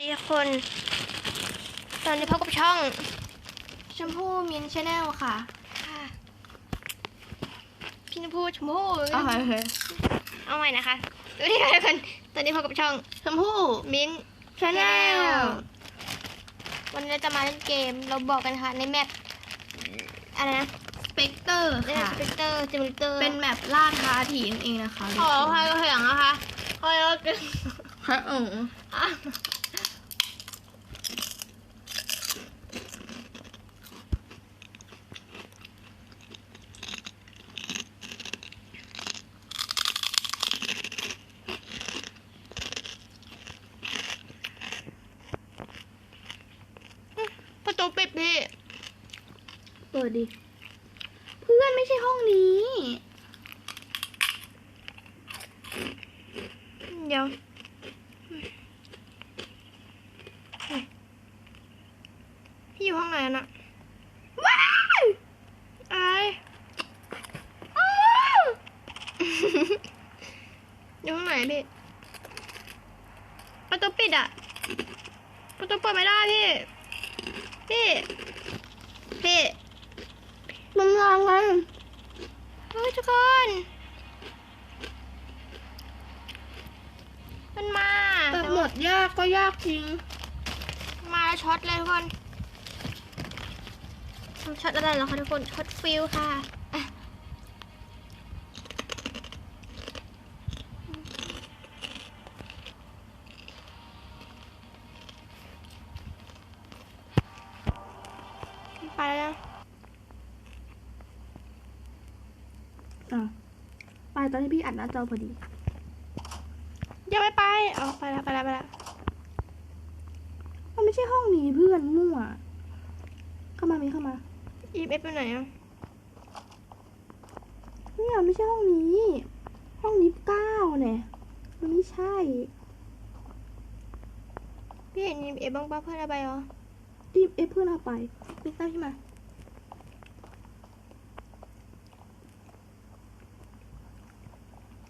ดีทุกคน ตอนนี้พบกับช่องชมพู่มินชาแนลค่ะ ค่ะ พี่ชมพู่ชมพู่โอเคเอาใหม่นะคะสวัสดีค่ะทุกคน ตอนนี้พบกับช่องชมพู่มินชาแนลวันนี้เราจะมาเล่นเกม เราบอกกันค่ะในแมปอะไรนะสเปกเตอร์เล่นค่ะสเปกเตอร์จิมเตอร์ เป็นแมปล่าท้าผีนั่นเองนะคะขอใครก็เถียงนะคะใครก็เถียงพระองค์อะประตูปิดพี่ เปิ ดิ เพื่อนไม่ใช่ห้องนี้ เดี๋ยวพี่อยู่ห้องไหนน่ะ ว้าย อะไรอยู่ห้องไหนพี่ ประตูปิดอะ ประตูเปิดไม่ได้พี่ พี่ พี่ มันงางกัน เฮ้ยทุกคน มันมา แต่หมดยา กก็ยากจริง มาแล้วช็อตเลยทุกคนช็อตอะไรเหรอคะทุกคนช็อตฟิลค่ะอะไปแล้วนะอะไปตอนที่พี่อัดหน้าจอพอดียังไม่ไป เอาไปแล้วไปแล้วไปแล้วมันไม่ ใช่ห้องนี้เพื่อนมั่ว เข้ามามีเข้ามา อีเอฟไปไหนอะเนี่ยไม่ใช่ห้องนี้ ห้องนี้เก้าเนี่ยมันไม่ใช่ พี่เห็นอีเอฟบ้างปะเพื่อนเอาไปเหรอรีบเอฟเพื่อนเอาไปปิ๊กตามพี่มา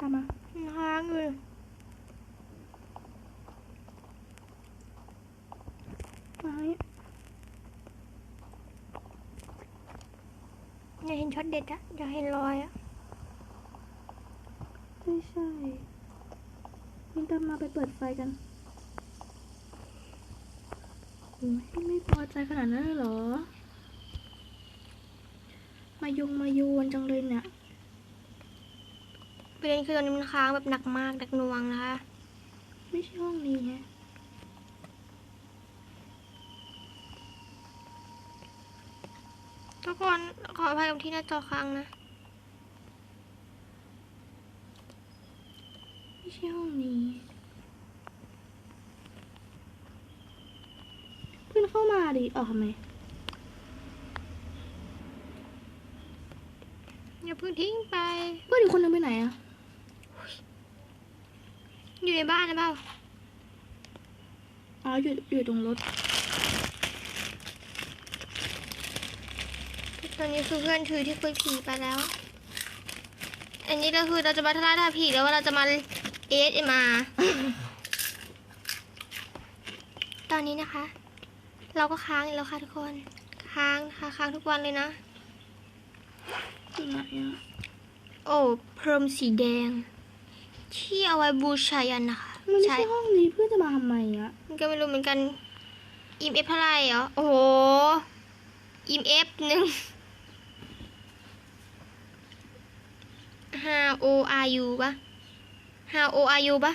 ตามมามันค้างอยู่ มาให้ อยาก เห็นช็อตเด็ดอะอยากเห็นรอยอะไม่ใช่มินตามมาไปเปิดไฟกันโอ้ยไม่พอใจขนาดนั้นเลยเหรอ มายงมาโยนจังเลยเนี่ยประเด็นคือตอนนี้มันค้างแบบหนักมากหนักหน่วงนะคะ ไม่ใช่ห้องนี้ไง ทุกคนขออภัยกับที่หน้าจอค้างนะไม่ใช่ห้องนี้เพื่อนเข้ามาดิออกทำไมอย่าเพิ่งทิ้งไปเพื่อนอีกคนนึงไปไหนอะอยู่ในบ้านนะเปล่าอ๋ออยู่อยู่ตรงรถ ตอนนี้คือเพื่อนถือที่คุยผีไปแล้ว อันนี้ก็คือเราจะมาทลายท่าผีแล้วว่าเราจะมาเอสเอ็มาตอนนี้นะคะ เราก็ค้างอีกแล้วค่ะทุกคน ค้างค่ะค้างทุกวันเลยนะอยู่ไหนอะโอ้พรมสีแดง ที่เอาไว้บูชายันนะคะมันไม่ใช่ห้องนี้เพื่อนจะมาทำไมอะมันก็ไม่รู้เหมือนกันอิมเอฟเท่าไหร่เหรอ โอ้โหอิมเอฟหนึ่ง How O R U ปะ How O R U ปะ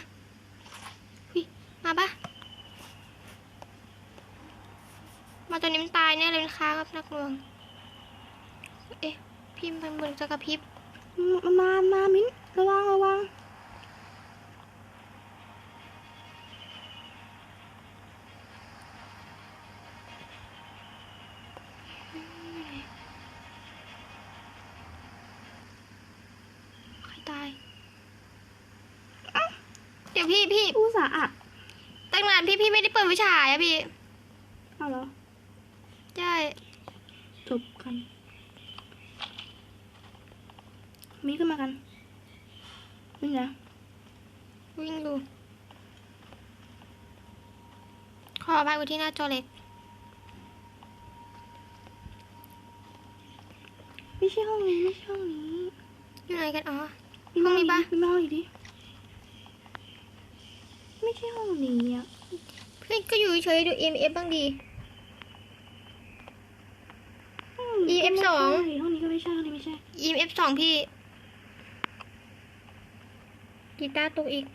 มาปะมาตัวนี้มันตายแน่เลยนะคะกับนักลวง เอ๊ะพิมพ์ไปบนจะกระพริบ มา มามามิ้น ระวัง ระวัง ใครตายอ๊ะ เดี๋ยวพี่พี่อุตส่าห์อัดตั้งนานพี่พี่ไม่ได้เปิดวิชาอะพี่เอาเหรอใช่จบกันมิ้นขึ้นมากันมิ้นนะวิ่งดูออภัยไว้ที่หน้าจอเล็ก ไม่ใช่ห้องนี้ ไม่ใช่ห้องนี้ อยู่ไหนกันอ๋อมีห้องนี้ปะมีห้องอีกดิ ไม่ใช่ห้องนี้อะเพื่อนก็อยู่เฉยๆดู EMF บ้างดีห้องนี้ก็ EF ไม่สองใช่ห้องนี้ก็ไม่ใช่ห้องนี้ไม่ใช่ EMF สองพี่กีตาร์ตกอีก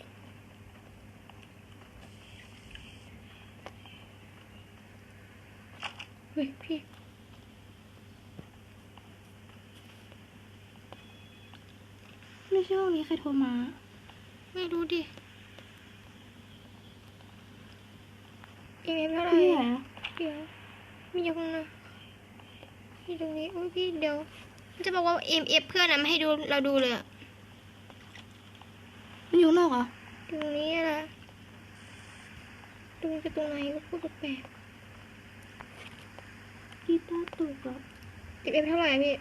เฮ้ยพี่ไม่ใช่ห้องนี้ใครโทรมา ไม่รู้ดิ EMF เท่าไหร่พี่ไหนอะเดี๋ยวมีอยู่ข้างหน้ามีตรงนี้อุ้ยพี่เดี๋ยวมันจะบอกว่า EMF เพื่อนนะไม่ให้ดูเราดูเลยอะมันอยู่ข้างนอกเหรอตรงนี้แหละตรงจะตรงไหนก็พูดแปลกกีตาร์ตกอะๆ EMF เท่าไหร่พี่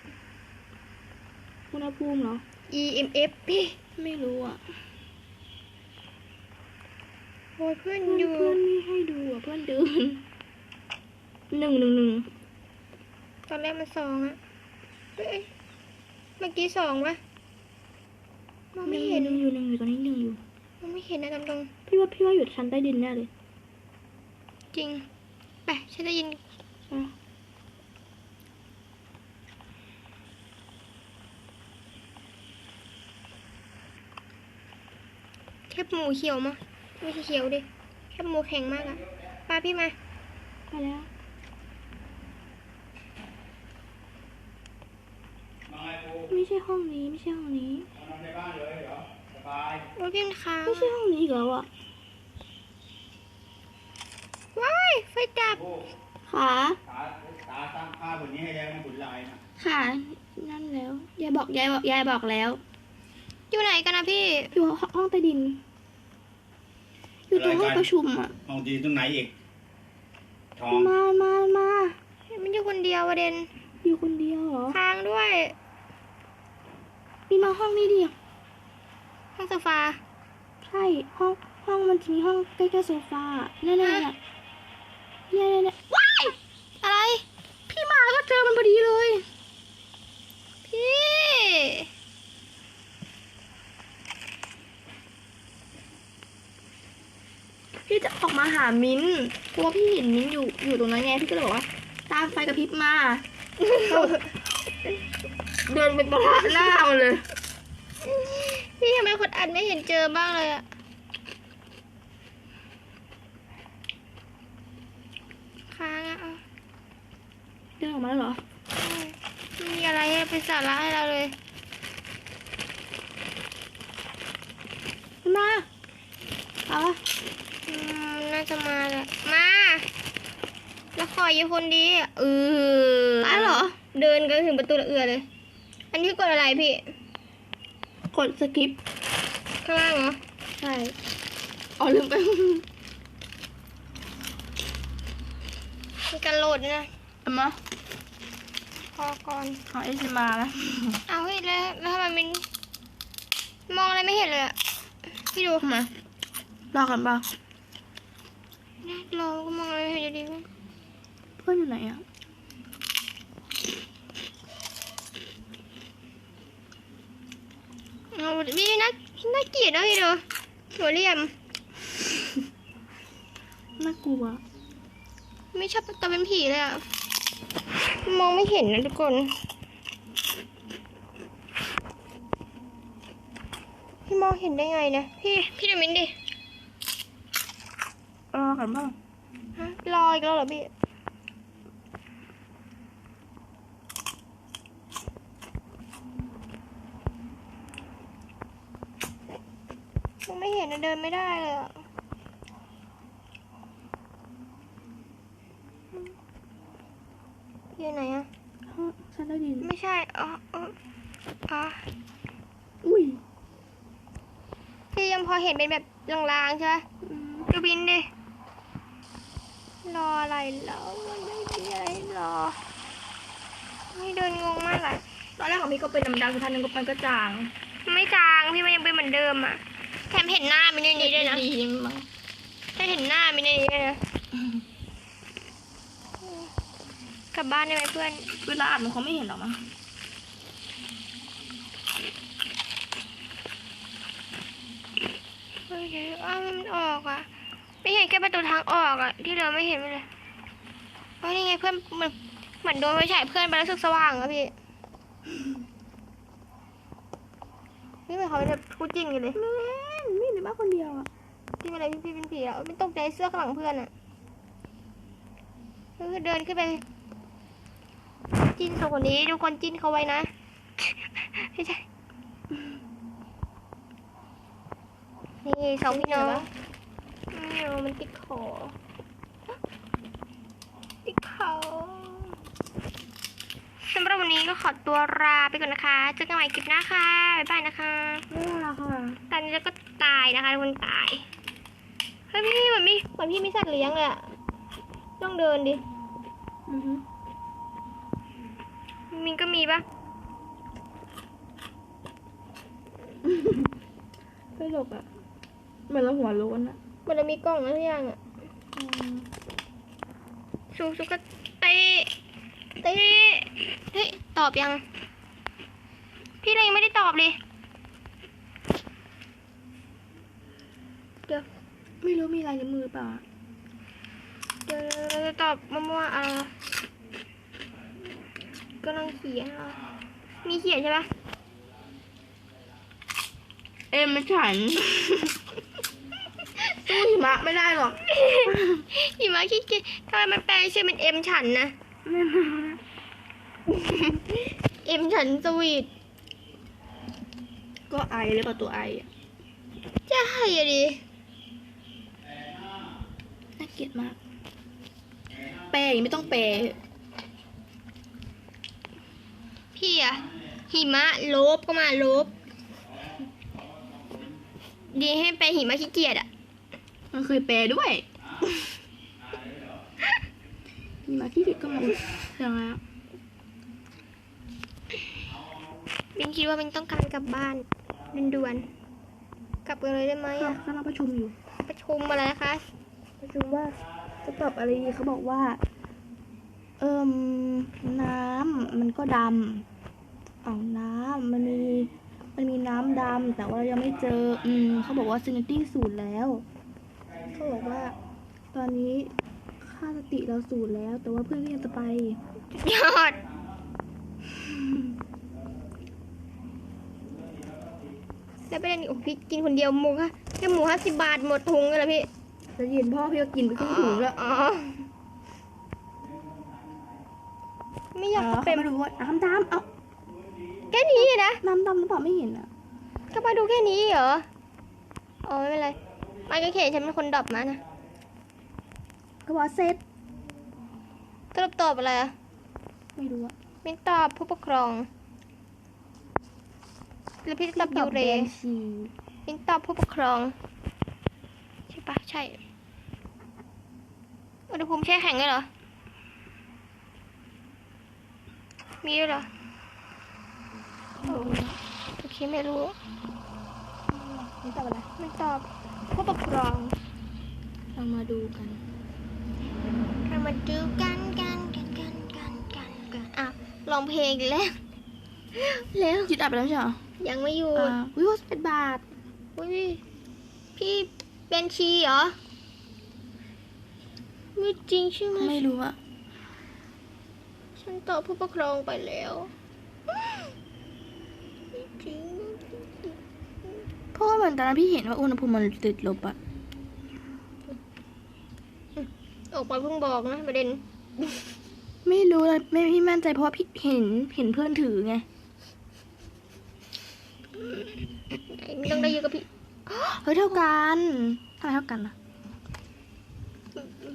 อุณหภูมิเหรอ EMF พี่ ไม่รู้อะ โอ้ยเพื่อนเพื่อนอยู่เพื่อนไม่ให้ดูอะเพื่อนเดินหนึ่งหนึ่งหนึ่งตอนแรกมันสองอะเอ้ยเมื่อกี้สองวะมองไม่เห็นหนึ่งอยู่หนึ่งอยู่ตอนนี้หนึ่งอยู่ มองไม่เห็นนะตำตรงพี่ว่าพี่ว่าอยู่ชั้นใต้ดินแน่เลยจริง ไปฉันได้ยินอะแคบหมูเขียวมั้ง ไม่ใช่เขียวดิแคบหมูแข็งมากอะปาพี่มาไปแล้วมาไงปูไม่ใช่ห้องนี้ไม่ใช่ห้องนี้มานอนในบ้านเลยเหรอสบายโอ้ยพี่มันค้างไม่ใช่ห้องนี้อีกแล้วอะว้ายไฟดับปูขาตาตาตั้งค่าบนนี้ให้แล้วนะขุนลายนะขานั่นแล้วยายบอกยายบอกยายบอกแล้ว อยู่ไหนกันนะพี่ อยู่ห้องใต้ดิน อยู่ตรงห้องประชุมอะห้องดีตรงไหนอีกทองมามามามันอยู่คนเดียวประเด็น อยู่คนเดียวเหรอค้างด้วยมีมาห้องนี้ดิห้องโซฟา ใช่ห้องห้องมันจะมีห้องใกล้ๆโซฟาแน่ๆน่ะเนี่ยเนี่ยเนี่ยว้ายอะไร พี่มาก็เจอมันพอดีเลย พี่ พี่จะออกมาหามิ้นท์เพราะว่าพี่เห็นมิ้นท์อยู่อยู่ตรงนั้นไงพี่ก็เลยบอกว่า ตามไฟกระพริบมา เดินไปประทะหน้ามันเลย พี่ทำไมคนอัดไม่เห็นเจอบ้างเลยอะค้างอะเอาเดินออกมาแล้วเหรอไม่มีอะไรให้เป็นสาระให้เราเลยมันมาเอาวะอืม น่าจะมาแหละมา แล้วคอยอยู่คนดีเออมาเหรอ เดินกันถึงประตูละเอือเลย อันนี้กดอะไรพี่ กดสกิปข้างล่างเหรอ ใช่อ๋อลืมไปมีการโหลดด้วยนะเอามาพอก่อนขอเอสมาแล้วเอาเฮ้ยแล้วแล้วทำไมมันมองอะไรไม่เห็นเลยอะพี่ดูทำไมรอกันเปล่านะ เราก็มองอะไรไม่เห็นอยู่ดีเพื่อนอยู่ไหนอะเอาพี่น่าน่าเกลียดนะพี่ดูหัวเหลี่ยม น่ากลัว ไม่ชอบตัวเป็นผีเลยอะมองไม่เห็นนะทุกคนพี่มองเห็นได้ไงนะ พี่ พี่ดูมินดิ รอกันเปล่าฮะรออีกแล้วเหรอพี่มองไม่เห็นนะเดินไม่ได้เลยอะอยู่ไหนอะห้องชั้นใต้ดินไม่ใช่ อ๋อ อ๋ออ๋ออุ้ยพี่ยังพอเห็นเป็นแบบลางๆใช่ไหมอืมดูบินดิ รออะไรรอมันไม่มีอะไรรอไม่เดินงงมากอะตอนแรกของพี่ก็เป็นดำๆสุดท้ายนึงก็มันก็จาง ไม่จางพี่มันยังเป็นเหมือนเดิมอะแถมเห็นหน้ามันในนี้ด้วยนะดีมั้งถ้าเห็นหน้ามันในนี้ด้วยนะอืมกลับบ้านได้ไหมเพื่อน เวลาอ่านมันคงไม่เห็นหรอกมั้งเฮ้ยเดี๋ยวอ้าวมันออกอะ ไม่เห็นแค่ประตูทางออกอะที่เหลือไม่เห็นเลยเพราะนี่ไงเพื่อนเหมือนเหมือนโดนไฟฉายเพื่อนไปแล้วรู้สึกสว่างอะพี่นี่เหมือนเขาจะพูดจริงอยู่เลยแม่นไม่ในบ้านคนเดียวอะพี่เป็นอะไรพี่พี่เป็นผีแล้วไม่ตกใจเสื้อข้างหลังเพื่อนอะเออเดินขึ้นไปจิ้นสองคนนี้ทุกคนจิ้นเขาไว้นะไม่ใช่นี่สองพี่น้องไม่เอามันติดคอติดเขาสำหรับวันนี้ก็ขอตัวลาไปก่อนนะคะ เจอกันใหม่คลิปหน้าค่ะ บ๊ายบายนะคะไม่เป็นไรค่ะตอนนี้แล้วก็ตายนะคะทุกคนตาย เฮ้ยพี่เหมือนมีเหมือนพี่มีสัตว์เลี้ยงเลยอะต้องเดินดิอือฮึมินก็มีปะตลกอะเหมือนเราหัวโล้นอะเห มันจะมีกล้องอะไรอย่างอะอืมสูสุก็เตะเตะเฮ้ยตอบยัง พี่เรายังไม่ได้ตอบเลยเดี๋ยวไม่รู้มีอะไรในมือเปล่าอะเดี๋ยวเราจะตอบมั่วๆเอากำลังเขียนเหรอมีเขียนใช่ปะเอ็มมันฉัน สู้หิมะไม่ได้หรอกหิมะขี้เกียจทำไมมันแปลงชื่อเป็นเอ็มฉันนะไม่มาเอ็มฉันสวีทก็ไอเลยป่ะตัวไออะจะให้อะดิน่าเกลียดมาก แปลอย่างนี้ไม่ต้องแปลพี่อะหิมะลบก็มาลบ ดีให้แปลหิมะขี้เกียจอะ มันเคยแปลด้วยหิมะที่ผิดก็มาอย่างไรอะบินคิดว่าบินต้องการกลับบ้านด่วนๆกลับกันเลยได้ไหมเขาอะกำลังประชุมอยู่ ประชุมอะไรนะคะ ประชุมว่าจะตอบอะไรดีเขาบอกว่า เอิมน้ำมันก็ดำเอาน้ำมันมีมันมีน้ำดำแต่ว่าเรายังไม่เจอ อืมเขาบอกว่าซินิตี้ศูนย์แล้ว เขาบอกว่า ตอนนี้ค่าสติเราศูนย์แล้ว แต่ว่าเพื่อนก็ยังจะไป ยอด แล้วประเด็นอีกโอ้พี่กินคนเดียวหมูค่ะแค่หมูห้าสิบบาทหมดถุงเลยเหรอพี่จะเย็นพ่อพี่ก็กินไปครึ่งถุงแล้วอ๋อไม่อยากเขาเป็นไม่รู้ว่าน้ำดำเอ้าแค่นี้นะ น้ำดำหรือเปล่าไม่เห็นอะก็มาดูแค่นี้เหรอ อ๋อไม่เป็นไร มันก็เขียนฉันเป็นคนดรอปมานะเขาบอกเซ็ตสรุปตอบอะไรอะไม่รู้อะมินตอบผู้ปกครอง แล้วพี่จะตอบยูเรแดงชีมินตอบผู้ปกครอง ใช่ปะใช่ อุณหภูมิแช่แข็งเลยเหรอ มีด้วยเหรอ โอเคไม่รู้นี่ตอบอะไรไม่ตอบ ผู้ปกครอง เรามาดูกัน เรามาดูกันกันกันกันกันกันกันอะลองเพลงอีกแล้วแล้วจิตอับไปแล้วใช่เหรอยังไม่หยุดอ่าวิวสิบเอ็ดบาทอุ้ยพี่เป็นชีเหรอไม่จริงใช่ไหมไม่รู้อะฉันตอบผู้ปกครองไปแล้วไม่จริง เพราะว่าเหมือนตอนนั้นพี่เห็นว่าอุณหภูมิมันติดลบอะออกมาเพิ่งบอกนะประเด็น ไม่รู้เลยไม่พี่มั่นใจเพราะว่าพี่เห็นเห็นเพื่อนถือไงไม่ต้องได้อยู่กับพี่เฮ้ยเท่ากันทำไมเท่ากันอะ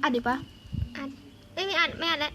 อะดีปะอัดไม่ไม่อัดไม่อัดแล้ว